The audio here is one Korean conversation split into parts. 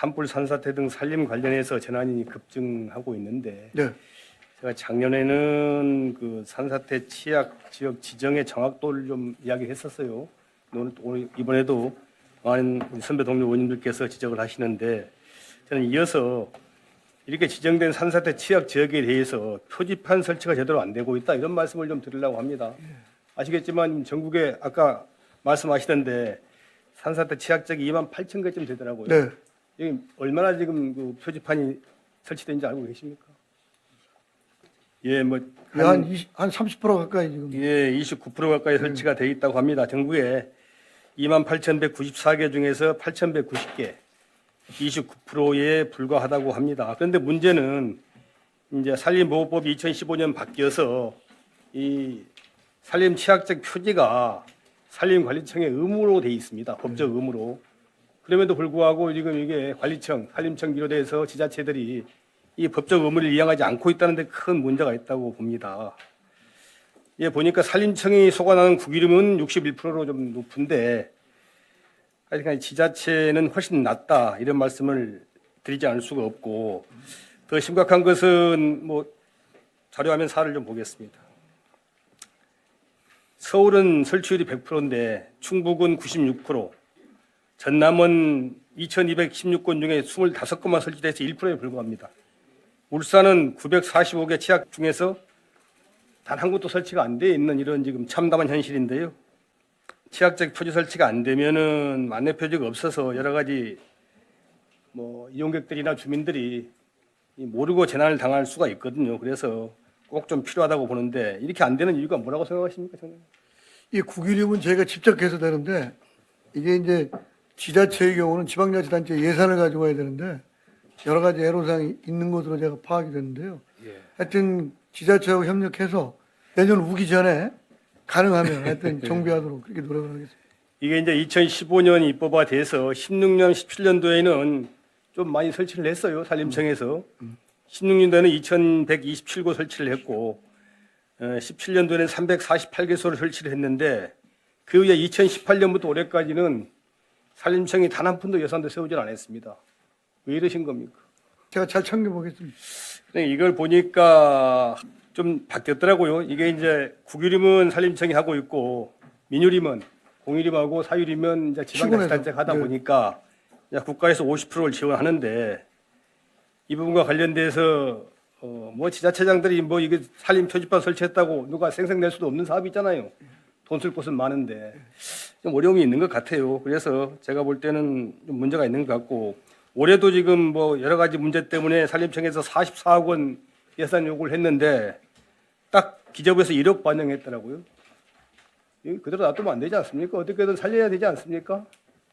산불 산사태 등 산림 관련해서 재난이 급증하고 있는데 네. 제가 작년에는 그 산사태 취약 지역 지정의 정확도를 좀 이야기했었어요. 오늘, 오늘 이번에도 많은 선배 동료 의원님들께서 지적을 하시는데 저는 이어서 이렇게 지정된 산사태 취약 지역에 대해서 표지판 설치가 제대로 안 되고 있다 이런 말씀을 좀 드리려고 합니다. 아시겠지만 전국에 아까 말씀하시던데 산사태 취약 지역이 2만 8천 개쯤 되더라고요. 네. 여기 얼마나 지금 그 표지판이 설치된지 알고 계십니까? 예, 뭐 한, 한, 20, 한 30% 가까이 지금. 예, 29% 가까이 설치가 돼 있다고 합니다. 전국에 28,194개 중에서 8,190개, 29%에 불과하다고 합니다. 그런데 문제는 이제 산림보호법이 2015년 바뀌어서 이 산림 취약적 표지가 산림관리청의 의무로 돼 있습니다. 법적 의무로. 그럼에도 불구하고 지금 이게 관리청, 산림청 비롯해서 지자체들이 이 법적 의무를 이행하지 않고 있다는 데 큰 문제가 있다고 봅니다. 예, 보니까 산림청이 소관하는 국이름은 61%로 좀 높은데 하여간 지자체는 훨씬 낮다 이런 말씀을 드리지 않을 수가 없고 더 심각한 것은 뭐 자료화면 4를 좀 보겠습니다. 서울은 설치율이 100%인데 충북은 96%, 전남은 2,216건 중에 25건만 설치돼서 1%에 불과합니다. 울산은 945개 취약 중에서 단 한 곳도 설치가 안 돼 있는 이런 지금 참담한 현실인데요. 취약적 표지 설치가 안 되면은 만내 표지가 없어서 여러 가지 뭐 이용객들이나 주민들이 이 모르고 재난을 당할 수가 있거든요. 그래서 꼭 좀 필요하다고 보는데 이렇게 안 되는 이유가 뭐라고 생각하십니까, 저는? 이 국유림은 저희가 집적해서 되는데 이게 이제 지자체의 경우는 지방자치단체 예산을 가지고 와야 되는데 여러 가지 애로사항이 있는 것으로 제가 파악이 됐는데요. 예. 하여튼 지자체하고 협력해서 내년 우기 전에 가능하면 하여튼 정비하도록 그렇게 노력을 하겠습니다. 이게 이제 2015년 입법화 돼서 16년, 17년도에는 좀 많이 설치를 했어요. 산림청에서. 16년도에는 2,127곳 설치를 했고, 어, 17년도에는 348개소를 설치를 했는데, 그 후에 2018년부터 올해까지는 산림청이 단 한 푼도 예산도 세우질 않았습니다. 왜 이러신 겁니까? 제가 잘 챙겨보겠습니다. 근데 이걸 보니까 좀 바뀌었더라고요. 이게 이제 국유림은 산림청이 하고 있고 민유림은 공유림하고 사유림은 이제 지방자치단체가 하다 네. 보니까 국가에서 50%를 지원하는데 이 부분과 관련돼서 어, 뭐 지자체장들이 뭐 이게 산림 표지판 설치했다고 누가 생색낼 수도 없는 사업이 있잖아요. 돈 쓸 곳은 많은데 좀 어려움이 있는 것 같아요. 그래서 제가 볼 때는 좀 문제가 있는 것 같고 올해도 지금 뭐 여러 가지 문제 때문에 산림청에서 44억 원 예산 요구를 했는데 딱 기재부에서 1억 반영했더라고요. 그대로 놔두면 안 되지 않습니까? 어떻게든 살려야 되지 않습니까?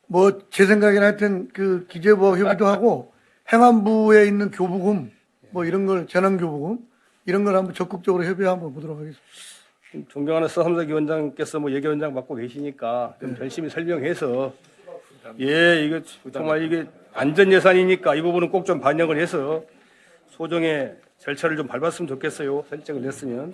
뭐 제 생각에는 하여튼 그 기재부와 협의도 하고 행안부에 있는 교부금 뭐 이런 걸 재난 교부금 이런 걸 한번 적극적으로 협의 한번 보도록 하겠습니다. 존경하는 서삼석 위원장께서 뭐 예결위원장 맡고 계시니까 좀 열심히 설명해서 예 이거 정말 이게 안전 예산이니까 이 부분은 꼭 좀 반영을 해서 소정의 절차를 좀 밟았으면 좋겠어요. 설정을 했으면